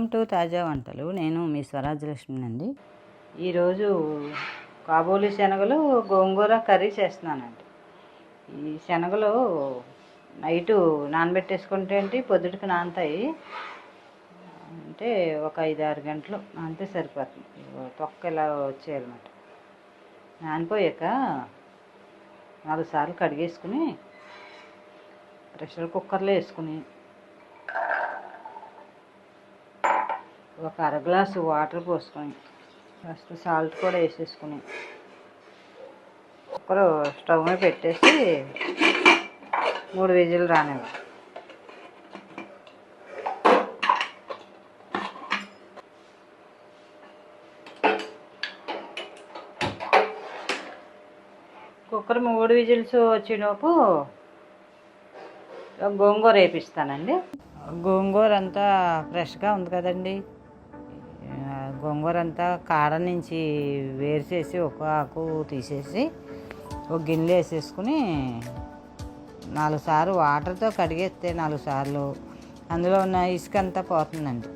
Welcome to తాజా వంటలు. నేను మీ స్వరాజ్యలక్ష్మి అండి ఈరోజు కాబూలి శనగలు గోంగూర కర్రీ చేస్తున్నానండి. ఈ శనగలు నైటు నానబెట్టేసుకుంటే ఏంటి పొద్దుటికి నానతాయి. అంటే ఒక ఐదు ఆరు గంటలు నానితే సరిపోతుంది. తొక్క ఇలా వచ్చేయాలన్నమాట. నానిపోయాక నాలుగు సార్లు కడిగేసుకుని ప్రెషర్ కుక్కర్లో వేసుకుని ఒక అర గ్లాసు వాటర్ పోసుకొని ఫస్ట్ సాల్ట్ కూడా వేసేసుకుని కుక్కర్ స్టవ్ మీద పెట్టేసి మూడు విజిల్ రానివ్వాలి కుక్కర్ మూడు విజిల్స్ వచ్చేలోపు గోంగూర వేపిస్తానండి. గోంగూర అంతా ఫ్రెష్గా ఉంది కదండి. గోంగూర అంతా కాడ నుంచి వేరు చేసి ఒక ఆకు తీసేసి ఒక గిన్నెలో వేసేసుకుని నాలుగు సార్లు వాటర్తో కడిగేస్తే నాలుగు సార్లు. అందులో ఉన్న ఇసుక అంతా పోతుందండి.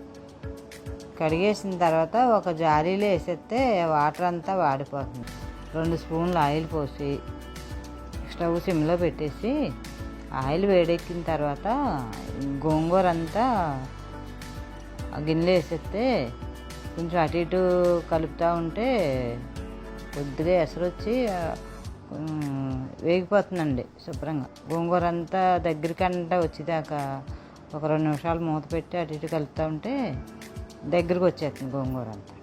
కడిగేసిన తర్వాత ఒక జారీలో వేసేస్తే వాటర్ అంతా వాడిపోతుంది. రెండు స్పూన్లు ఆయిల్ పోసి స్టవ్ సిమ్లో పెట్టేసి ఆయిల్ వేడెక్కిన తర్వాత గోంగూర అంతా ఆ వేసేస్తే కొంచెం అటు ఇటు కలుపుతూ ఉంటే కొద్దిగా ఎసరు వచ్చి వేగిపోతుందండి శుభ్రంగా. గోంగూర అంతా దగ్గరికంట వచ్చేదాకా ఒక రెండు నిమిషాలు మూత పెట్టి అటు ఇటు కలుపుతూ ఉంటే దగ్గరికి వచ్చేస్తుంది గోంగూర అంతా.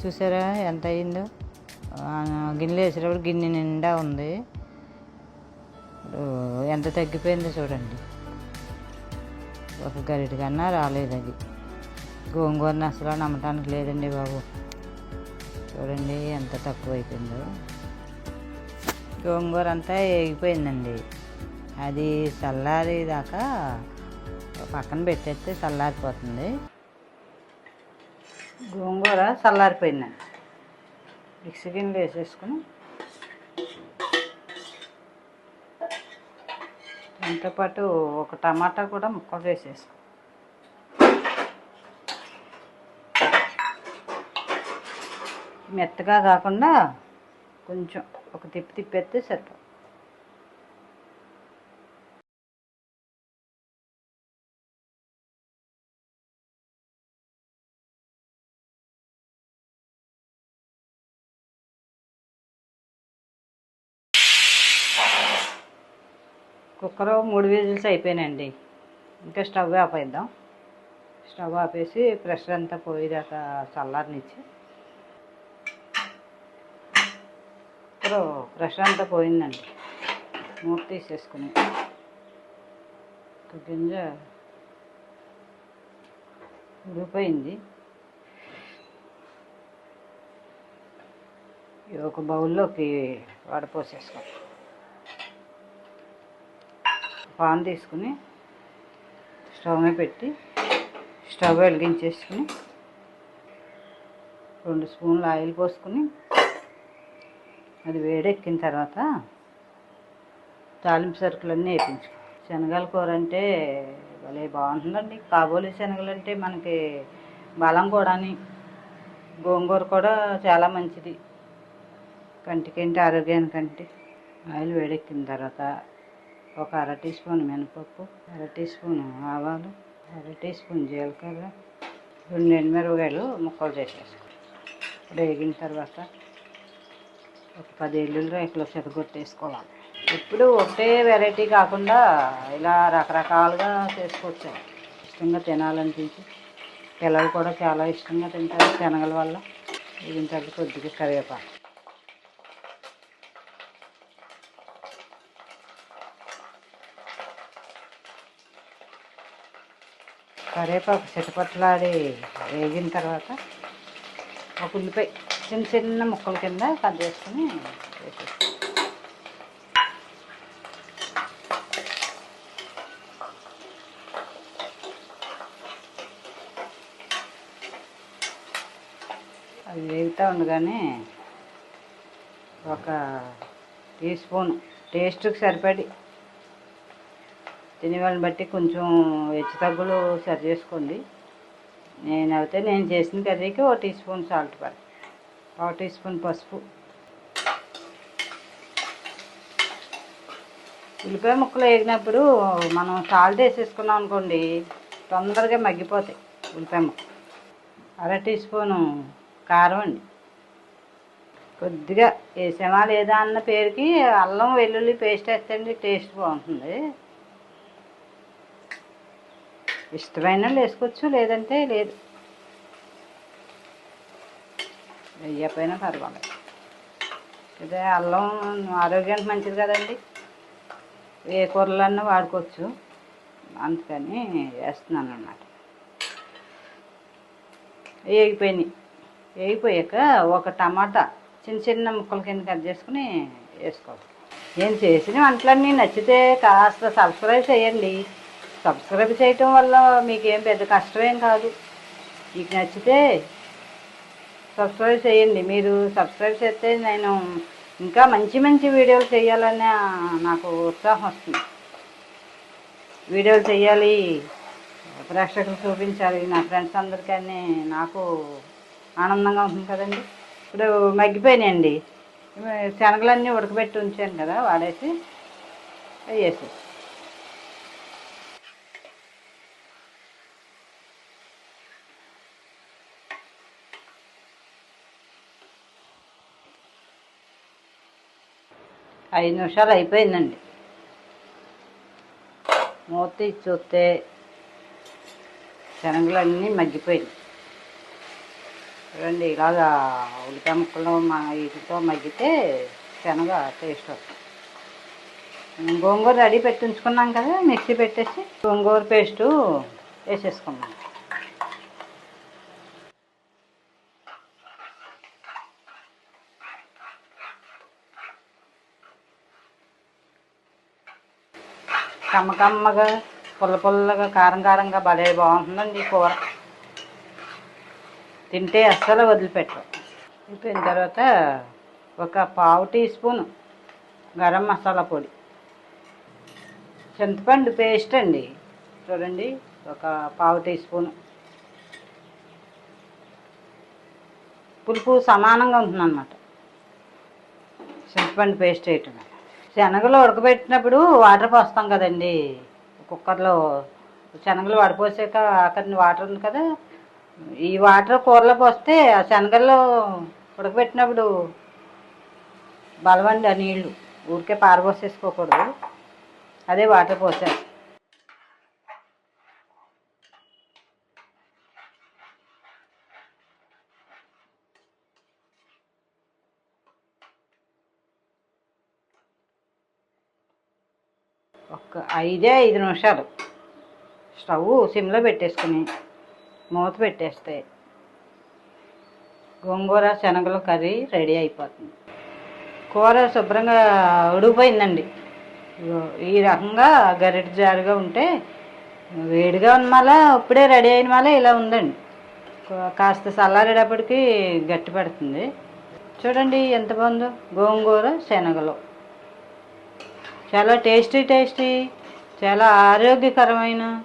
చూసారా ఎంత అయిందో? గిన్నెలు గిన్నెలో వేసేటప్పుడు గిన్నె నిండా ఉంది. ఎంత తగ్గిపోయిందో చూడండి. ఒక గరిట కన్నా రాలేదు అది. గోంగూరని అసలు నమ్మటానికి లేదండి బాబు. చూడండి ఎంత తక్కువ అయిపోయిందో గోంగూర అంతా వేగిపోయిందండి అది చల్లారి దాకా పక్కన పెట్టేస్తే చల్లారిపోతుంది. గోంగూర చల్లారిపోయిందండి. మిక్సీ గిన్నెలు వేసేసుకుని దాంతోపాటు ఒక టమాటా కూడా ముక్కలు వేసేసుకో మెత్తగా కాకుండా కొంచెం ఒక తిప్పి తిప్పేస్తే సరిపో కుక్కర్ మూడు విజిల్స్ అయిపోయినాయండి. ఇంకా స్టవ్ ఆపేద్దాం. స్టవ్ ఆపేసి ప్రెషర్ అంతా పోయేదాకా చల్లారనిచ్చి ఇప్పుడు ప్రెషర్ అంతా పోయిందండి మూత తీసేసుకుని. గింజ ఉడిపోయింది ఇది ఒక బౌల్లోకి వడపోసేసుకోండి పాన్ తీసుకుని స్టవ్ మీద పెట్టి స్టవ్ వెలిగించేసుకుని రెండు స్పూన్లు ఆయిల్ పోసుకుని అది వేడెక్కిన తర్వాత తాలింపు సరుకులన్నీ వేయించుకో శనగల కూర అంటే భలే బాగుంటుందండి. కాబోలి శనగలు అంటే మనకి బలం కూడాని గోంగూర కూడా చాలా మంచిది. కంటికేంటి ఆరోగ్యానికంటే. ఆయిల్ వేడెక్కిన తర్వాత ఒక అర టీ స్పూన్ మినపప్పు అర టీ స్పూన్ ఆవాలు అర టీ స్పూన్ జీలకర్ర రెండు ఎండుమిరపకాయలు ముక్కలు చేసేసుకో. వేగిన తర్వాత ఒక పది ఎల్లుల్లి రేకులు చెదగొట్టేసుకోవాలి ఎప్పుడు ఒకటే వెరైటీ కాకుండా ఇలా రకరకాలుగా చేసుకోవచ్చు ఇష్టంగా తినాలనిపించి పిల్లలు కూడా చాలా ఇష్టంగా తింటారు శనగల వల్ల. ఇది తర్వాత కొద్దిగా కరివేపాకు. కరివేపాకు చిటపట్లాడి వేగిన తర్వాత ఒక ఉల్లిపాయ చిన్న చిన్న ముక్కల కింద కట్ చేసుకుని వేసేస్తాం అది వేగుతూ ఉండగానే ఒక టీ స్పూన్ టేస్ట్కి సరిపడి తినే వాళ్ళని బట్టి కొంచెం హెచ్చు తగ్గులు సరి చేసుకోండి. నేనైతే నేను చేసిన కర్రీకి ఒక టీ స్పూన్ సాల్ట్ పడ ఒక టీ స్పూన్ పసుపు. ఉల్లిపాయ ముక్కలు వేగినప్పుడు మనం సాల్ట్ వేసేసుకున్నాం అనుకోండి తొందరగా మగ్గిపోతాయి ఉల్లిపాయ ముక్కలు. అర టీ స్పూను కారం అండి. కొద్దిగా వేసామా లేదా అన్న పేరుకి అల్లం వెల్లుల్లి పేస్ట్ వేస్తే టేస్ట్ బాగుంటుంది. ఇష్టమైన వాళ్ళు వేసుకోవచ్చు లేదంటే లేదు. వెయ్యకపోయినా పర్వాలేదు. అదే అల్లం ఆరోగ్యానికి మంచిది కదండి. ఏ కూరలన్నా వాడుకోవచ్చు. అందుకని వేస్తున్నాను అన్నమాట వేగిపోయినాయి. వేగిపోయాక ఒక టమాటా చిన్న చిన్న ముక్కల కింద కట్ చేసుకుని వేసుకోవాలి. నేను చేసిన వంటలన్నీ నచ్చితే కాస్త సబ్స్క్రైబ్ చేయండి. సబ్స్క్రైబ్ చేయటం వల్ల మీకేం పెద్ద కష్టమేం కాదు. మీకు నచ్చితే సబ్స్క్రైబ్ చేయండి. మీరు సబ్స్క్రైబ్ చేస్తే నేను ఇంకా మంచి మంచి వీడియోలు చేయాలనే నాకు ఉత్సాహం వస్తుంది. వీడియోలు చేయాలి ప్రేక్షకులు చూపించాలి నా ఫ్రెండ్స్ అందరికీ నాకు ఆనందంగా ఉంటుంది కదండి. ఇప్పుడు మగ్గిపోయినాయండి. శనగలన్నీ ఉడకబెట్టి ఉంచాను కదా వాడేసి వేసి ఐదు నిమిషాలు అయిపోయిందండి. మూత చూస్తే శనగలన్నీ మగ్గిపోయింది చూడండి ఇలాగా ఉల్లిపాయ ముక్కలు మా వీటితో మగ్గితే శనగ టేస్ట్ వస్తుంది. గోంగూర రెడీ పెట్టి ఉంచుకున్నాం కదా మిక్సీ పెట్టేసి గోంగూర పేస్టు వేసేసుకున్నాం. కమ్మకమ్మగా పుల్ల పుల్లగా కారం కారంగా భలే బాగుంటుందండి ఈ కూర. తింటే అస్సలు వదిలిపెట్టరు. అయిపోయిన తర్వాత ఒక పావు టీ స్పూన్ గరం మసాలా పొడి. చింతపండు పేస్ట్ అండి. చూడండి ఒక పావు టీ స్పూన్. పులుపు సమానంగా ఉంటుందన్నమాట. చింతపండు పేస్ట్ వేయటం. శనగలు ఉడకబెట్టినప్పుడు వాటర్ పోస్తాం కదండి. కుక్కర్లో శనగలు వడపోసాక అక్కడ వాటర్ ఉంది కదా. ఈ వాటర్ కూరలో పోస్తే ఆ శనగల్లో ఉడకబెట్టినప్పుడు బలవండి ఆ నీళ్ళు ఊరికే పారబోసేసుకోకూడదు. అదే వాటర్ పోసేస్తాం. ఒక్క ఐదే ఐదు నిమిషాలు. స్టవ్ సిమ్లో పెట్టేసుకుని మూత పెట్టేస్తే గోంగూర శనగలు కర్రీ రెడీ అయిపోతుంది. కూర శుభ్రంగా ఉడిగిపోయిందండి ఈ రకంగా గరిట జారుగా ఉంటే వేడిగా ఉన్న మళ్ళా ఇప్పుడే రెడీ అయిన మళ్ళీ ఇలా ఉందండి. కాస్త చల్లారేటప్పటికి గట్టి పడుతుంది. చూడండి ఎంత బాగుందో. గోంగూర శనగలు. చాలా టేస్టీ టేస్టీ చాలా ఆరోగ్యకరమైన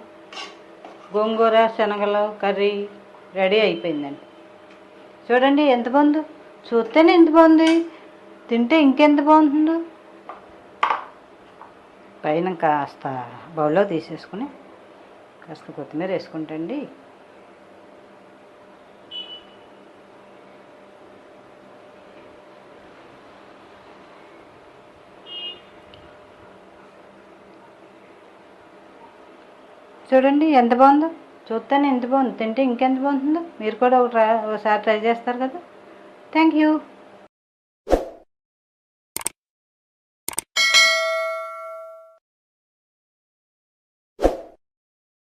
గోంగూర శనగలు కర్రీ రెడీ అయిపోయిందండి. చూడండి ఎంత బాగుందో. చూస్తేనే ఎంత బాగుంది. తింటే ఇంకెంత బాగుంటుందో. పైన కాస్త బౌల్లో తీసేసుకుని కాస్త కొత్తిమీర వేసుకుంటండి. చూడండి ఎంత బాగుందో. చూస్తాను ఎంత బాగుంది. తింటే ఇంకెంత బాగుంటుందో. మీరు కూడా ఒకసారి ట్రై చేస్తారు కదా. Thank you